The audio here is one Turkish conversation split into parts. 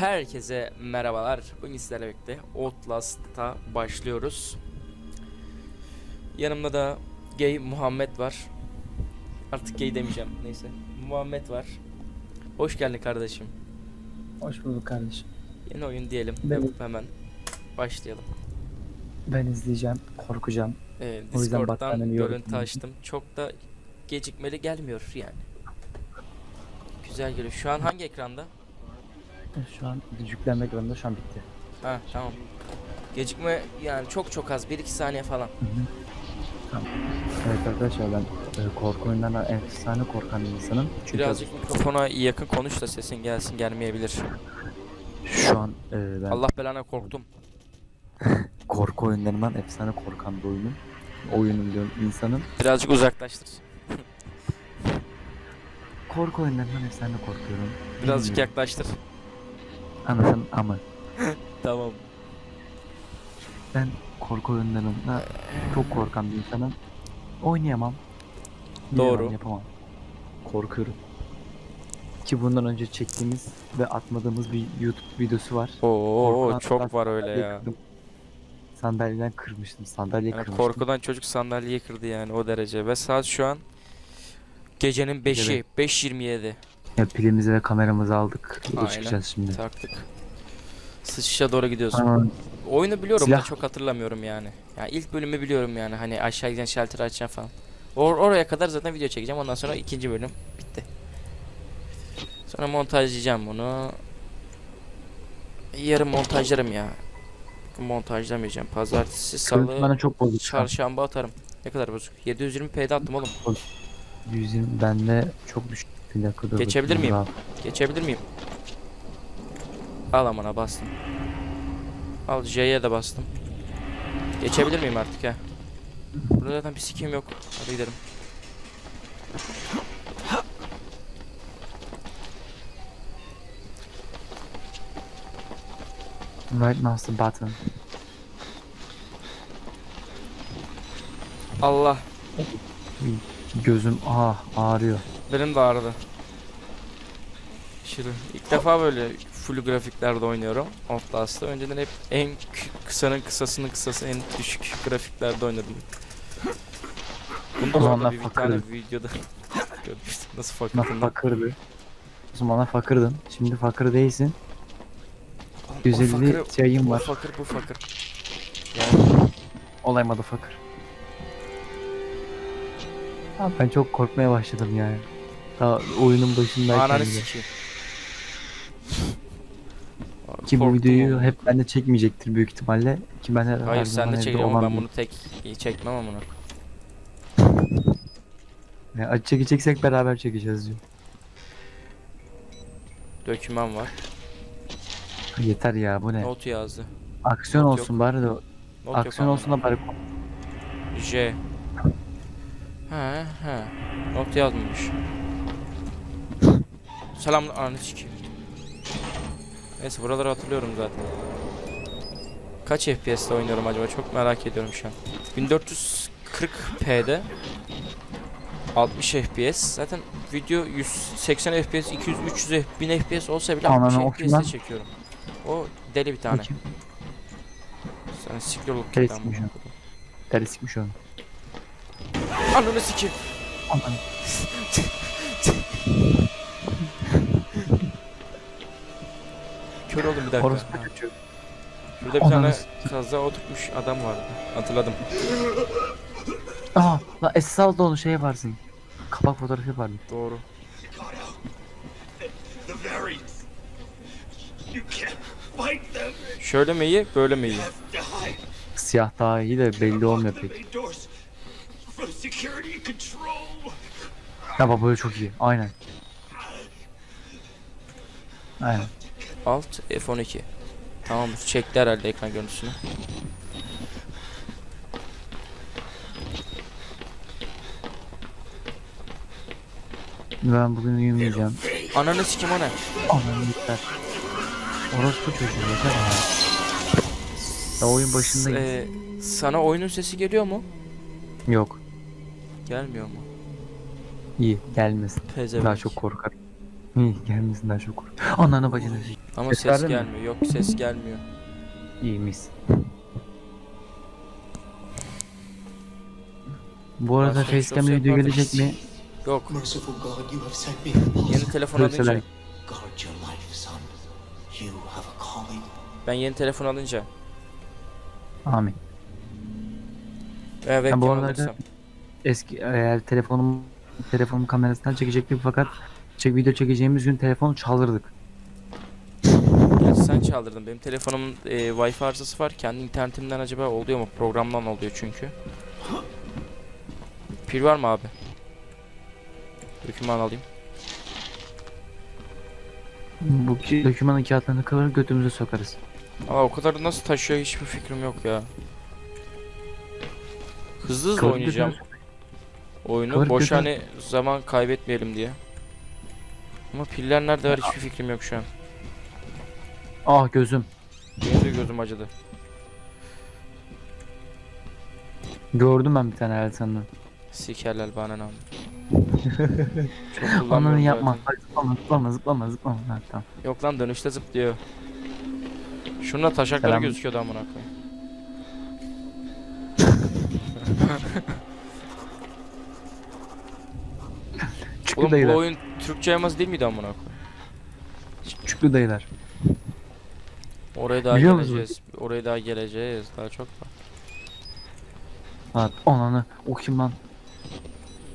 Herkese merhabalar. Bugün sizlerle birlikte Outlast'a başlıyoruz. Yanımda da gay Muhammed var. Artık gay demeyeceğim. Neyse. Muhammed var. Hoş geldin kardeşim. Hoş bulduk kardeşim. Yeni oyun diyelim. Ben- hemen başlayalım. Ben izleyeceğim, korkacağım. O yüzden Discord'dan görüntü açtım. Çok da gecikmeli gelmiyor yani. Güzel geliyor. Şu an hangi ekranda? Şu an yüklenme ekranında şu an bitti. Ha tamam. Gecikme yani çok çok az. 1-2 saniye falan. Evet arkadaşlar ben e, korku oyunlarından efsane korkan bir insanım. Çünkü Birazcık mikrofona yakın konuş da sesin gelsin gelmeyebilir. şu an e, ben Allah belana korktum. korku oyunlarından efsane korkan bir oyunum. Oyunum diyorum insanım. Birazcık uzaklaştır. Korku oyunlarından efsane korkuyorum. Birazcık Bilmiyorum. yaklaştır. Anladın ama Tamam. ben korku oyunlarında çok korkan bir insanım. Oynayamam. Doğru. Bilemem, yapamam. Korkuyorum. Ki bundan önce çektiğimiz ve atmadığımız bir YouTube videosu var. Oo Korkudan çok var öyle ya. kırdım. Sandalyeden kırmıştım. Sandalye Yani kırmıştım. korkudan çocuk sandalyeyi kırdı yani o derece. Ve saat şu an gecenin 5'i. Gece 5.27. Ya pilimizi ve kameramızı aldık. Aynen. çıkacağız şimdi. Taktık. Sıçışa doğru gidiyoruz. Ama Oyunu biliyorum da Silah. çok hatırlamıyorum yani. Yani ilk bölümü biliyorum yani hani aşağı giden shelter açacağım falan. Or oraya kadar zaten video çekeceğim ondan sonra ikinci bölüm bitti. Sonra montajlayacağım bunu. Yarın montajlarım ya. Montajlamayacağım. Pazartesi, salı, bana çok bozuk. çarşamba atarım. Ne kadar bozuk? 720p'de attım oğlum. 120 bende çok düşük. Dakika dur. Geçebilir miyim? rahat. Geçebilir miyim? Al amına bastım. Al J'ye de bastım. Geçebilir miyim artık ya? Burada zaten bir sikim yok. Hadi gidelim. Right the button. Allah. Gözüm ah ağrıyor. Benim de ağrıdı. Aşırı. İlk defa böyle full grafiklerde oynuyorum. Outlast'ta. Önceden hep en kı- kısanın kısasının kısası en düşük grafiklerde oynadım. Bunu da O bu zamanlar arada bir, bir tane videoda görmüştüm. Nasıl fakirdim? fakırdı. O zamanlar fakırdın. Şimdi fakir değilsin. O 150 fakiri- yayın Bu var. fakir bu fakir. Yani Olay. Abi ben çok korkmaya başladım yani. Daha oyunun başındayken ananı bile. sikeyim. Ki bu Korktum videoyu oğlum. hep bende çekmeyecektir büyük ihtimalle. Ki ben her, her Hayır zaman sen de evde ama olan ben bir- bunu tek çekmem amına. Yani acı çekeceksek beraber çekeceğiz diyor. Döküman var. Yeter ya bu ne? Not yazdı. Aksiyon Not olsun bari de. Not yok Aksiyon amına. olsun da bari. J. He he. Not yazmamış. Selam ananı sikeyim. Neyse buraları hatırlıyorum zaten. Kaç FPS'te oynuyorum acaba çok merak ediyorum şu an. 1440p'de 60 FPS. Zaten video 180 FPS, 200, 300, 1000 FPS olsa bile Ananı 60 okuyayım lan. FPS'te çekiyorum. O deli bir tane. Sana siktir olup Deli sikmiş amına. Deri sikmiş onu. Ananı sikeyim. Aman. Kör oldum bir dakika. Orospu çocuğu. Şurada bir tane s- kaza oturmuş adam vardı. Hatırladım. Aa lan esas da onu şey yaparsın. Kapak fotoğrafı yapardım. Doğru. Şöyle mi iyi, böyle mi iyi? Siyah daha iyi de belli olmuyor pek. Ya baba böyle çok iyi. Aynen. Aynen. Alt F12. Tamam çekti herhalde ekran görüntüsünü. Ben bugün uyumayacağım. Ananı sikim o ne? Aman yeter. Orospu çocuğu yeter ya. Ya oyun başındayız. Ee, sana oyunun sesi geliyor mu? Yok. Gelmiyor mu? İyi gelmesin. Pezevenk. Daha çok korkar. İyi gelmesinden çok kork. Ananı bacını Ama Ses ses verdin mi? gelmiyor. Yok ses gelmiyor. İyiymiş. Bu arada Başka facecam şey video yapardık. gelecek mi? Yok. Merciful God, you have sent me a Yeni telefon Görseler. alınca. Guard your life, son. You have a calling. Ben yeni telefon alınca. Amin. Veya Ha, bu arada- alırsam. Eski eğer telefonum telefonum kamerasından çekecektik fakat çek video çekeceğimiz gün telefonu çalırdık. Gerçi sen çaldırdın. Benim telefonumun e, Wi-Fi arızası var. Kendi internetimden acaba oluyor mu? Programdan oluyor çünkü. Pil var mı abi? Doküman alayım. Bu ki- dokümanın kağıtlarını kıvırır götümüze sokarız. Ama o kadar nasıl taşıyor hiçbir fikrim yok ya. Hızlı hızlı Kıvırıp oynayacağım götümüze oyunu. kıvırıp Boş götür- hani zaman kaybetmeyelim diye. Ama piller nerede var hiçbir fikrim yok şu an. Ah gözüm. Benim de gözüm acıdı. Gördüm ben bir tane el sanırım. Sikerler bana ne Çok kullanmıyorum Ananı yapma. zaten. Bak, Zıplama zıplama zıplama zıplama. Ha, tamam. Yok lan dönüşte zıplıyor. Şununla taşakları Selam. gözüküyordu amına koyayım. Çüklü Oğlum bu dayılar. oyun Türkçe yaması değil miydi amına koyayım? Çüklü dayılar. Oraya daha Biliyor musun? geleceğiz. Oraya daha geleceğiz. Daha çok var. Ha, ananı. O kim lan?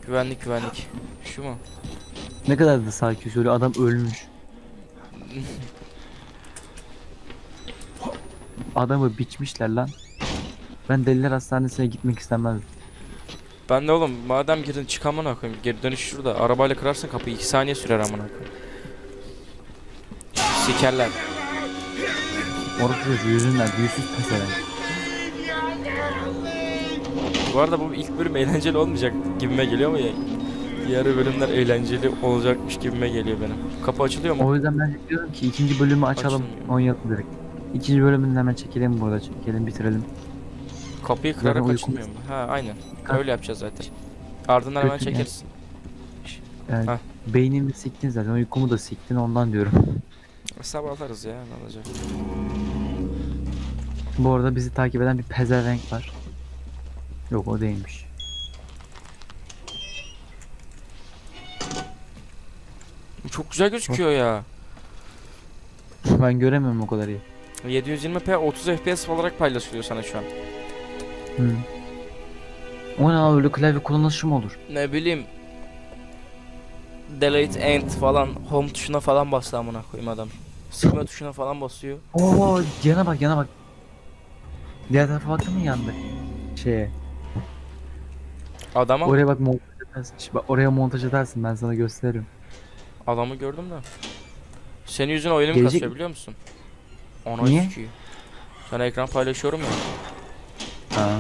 Güvenlik güvenlik. Şu mu? Ne kadar da sakin söylüyor. Adam ölmüş. Adamı biçmişler lan. Ben deliler hastanesine gitmek istemezdim. Ben de oğlum madem girdin çık amına koyayım. Geri dönüş şurada. Arabayla kırarsın kapıyı 2 saniye sürer amına koyayım. Sikerler. Orası çocuğu yüzünden büyüsüz pezevenk. Bu arada bu ilk bölüm eğlenceli olmayacak gibime geliyor ama ya. Diğer bölümler eğlenceli olacakmış gibime geliyor benim. Kapı açılıyor mu? O yüzden ben diyorum ki ikinci bölümü açalım. Açılmıyor. Oynayalım direkt. İkinci bölümünü hemen çekelim burada. Çekelim bitirelim. Kapıyı kırarak açılmıyor mu? Ha aynen. Ha. Öyle yapacağız zaten. Ardından hemen Kötü çekeriz. Yani Heh. beynimi siktin zaten. Uykumu da siktin ondan diyorum. Sabahlarız ya ne olacak. Bu arada bizi takip eden bir pezevenk var. Yok o değilmiş. Çok güzel gözüküyor ya. ben göremiyorum o kadar iyi. 720p 30 fps olarak paylaşılıyor sana şu an. Hı. O ne abi öyle klavye kullanışı mı olur? Ne bileyim. Delete end falan home tuşuna falan bastı amına koyayım adam. Silme tuşuna falan basıyor. Oo yana bak yana bak. Diğer tarafa baktın mı yandı? Şeye. Adama Oraya bak montaj edersin. Şimdi bak oraya montaj edersin ben sana gösteririm. adamı gördüm de. Senin yüzüne oyunum Gelecek kasıyor biliyor musun? Ona Niye? Sana ekran paylaşıyorum ya. Ha.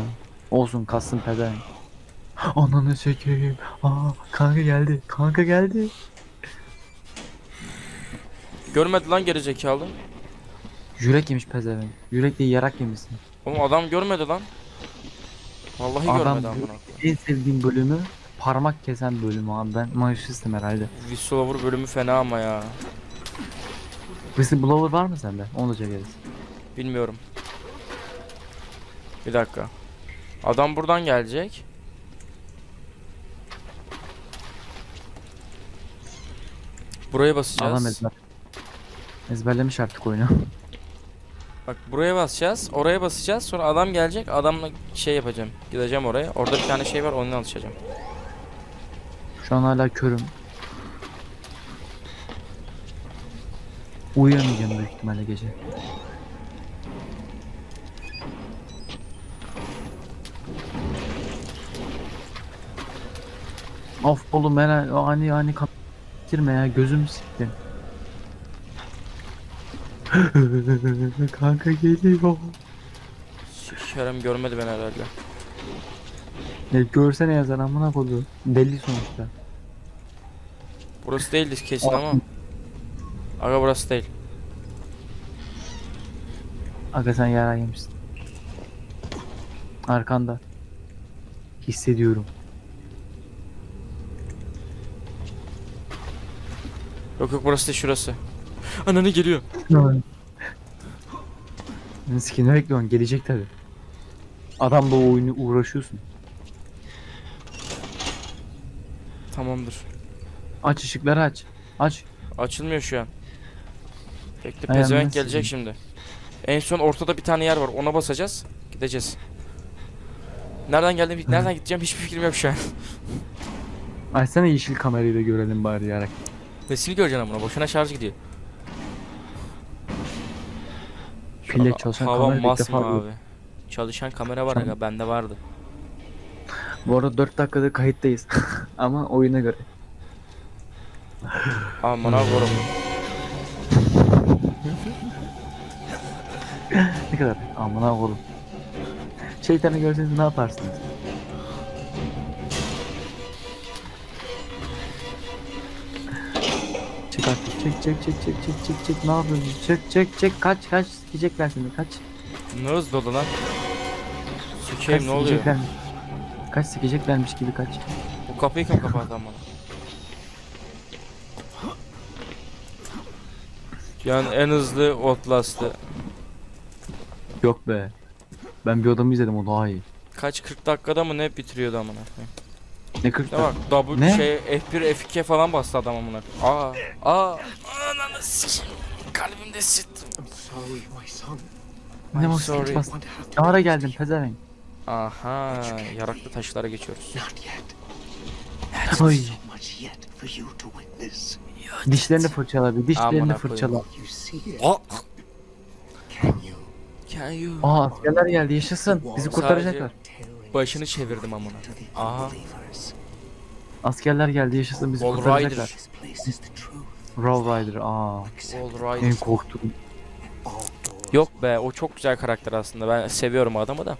Olsun kassın pezevenk. Ananı çekeyim. Aa kanka geldi. Kanka geldi. Görmedi lan gerizekalı. Yürek yemiş pezevenk. Yürek değil yarak yemişsin. Oğlum adam görmedi lan. Vallahi Adam görmedi gö- amına. En sevdiğim bölümü parmak kesen bölümü abi ben mayışısım herhalde. Whistleblower bölümü fena ama ya. Whistleblower var mı sende? Onu da çekeriz. Bilmiyorum. Bir dakika. Adam buradan gelecek. Buraya basacağız. Adam ezber. Ezberlemiş artık oyunu. Bak buraya basacağız. Oraya basacağız. Sonra adam gelecek. Adamla şey yapacağım. Gideceğim oraya. Orada bir tane şey var. Onunla alışacağım. Şu an hala körüm. Uyuyamayacağım büyük ihtimalle gece. Of oğlum ben ani ani kan girme ya gözüm sikti. Kanka geliyor. Sikerim görmedi beni herhalde. Ya görsene ya sen amına koydu. Deli sonuçta. Burası değildi kesin ama. Aga burası değil. Aga sen yara yemişsin. Arkanda. Hissediyorum. Yok yok burası değil şurası. Ananı geliyor. Skin'i bekliyorsun gelecek tabi. Adamla o oyunu uğraşıyorsun. Tamamdır. Aç ışıkları aç. Aç. Açılmıyor şu an. Bekle Ay, pezevenk gelecek şimdi. En son ortada bir tane yer var. Ona basacağız. Gideceğiz. Nereden geldim? Nereden gideceğim? Hiçbir fikrim yok şu an. Açsana yeşil kamerayı da görelim bari yarak. Nesini göreceksin buna? Boşuna şarj gidiyor. Pille çalışan hava kamera defa masmavi. gördüm. Çalışan kamera var Tamam. aga bende vardı. Bu arada 4 dakikada kayıttayız. Ama oyuna göre. Aman korum. Ne kadar? Amına oğlum. Şeytanı görseniz ne yaparsınız? Artık çek çek çek çek çek çek çek ne yapıyorsun? Çek çek çek kaç kaç sikecekler seni kaç. Ne hızlı oldu lan? Kaç Sikeyim ne oluyor? sikecekler- Kaç sikeceklermiş gibi kaç. Bu kapıyı kim kapattı ama? Yani en hızlı Outlast'ı. Yok be. Ben bir adamı izledim o daha iyi. Kaç 40 dakikada mı ne bitiriyordu amına koyayım. Ne 40 Ne bak double Ne? şey F1 F2 falan bastı adam amına. Aa aa ananı sikeyim. Kalbimde sıçtım. I'm sorry, my son. Ne sorry. sikip bas. Want to have Ne ara geldin pezevenk? Aha yaraklı taşlara geçiyoruz. Not yet. Oy. So much yet for you to witness. Dişlerini fırçala bir dişlerini Amına fırçala. You see it? Oh. Can you? Can you? Aa askerler geldi yaşasın. Bizi kurtaracaklar. Başını çevirdim amına. Aha. Askerler geldi yaşasın bizi Wall kurtaracaklar. Truth. Roll Rider aa. Accept All En korktuğum. Yok be o çok güzel karakter aslında. Ben seviyorum adamı da.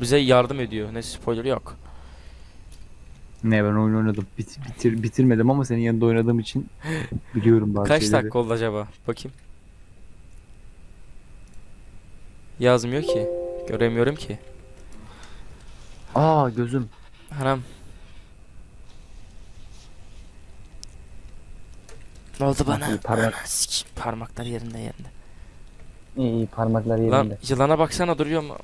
Bize yardım ediyor. Ne spoiler yok. Ne ben oyun oynadım. Bit- bitir, bitirmedim ama senin yanında oynadığım için biliyorum bazı Kaç şeyleri. dakika oldu acaba? Bakayım. Yazmıyor ki. Göremiyorum ki. Aa gözüm. Anam. Ne oldu bana? İyi, parmak. Ana parmaklar yerinde yerinde. İyi iyi parmaklar Lan yılana baksana duruyor mu?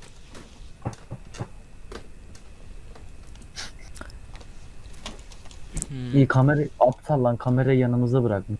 Hmm. İyi kamera aptal lan kamerayı yanımızda bırakmış.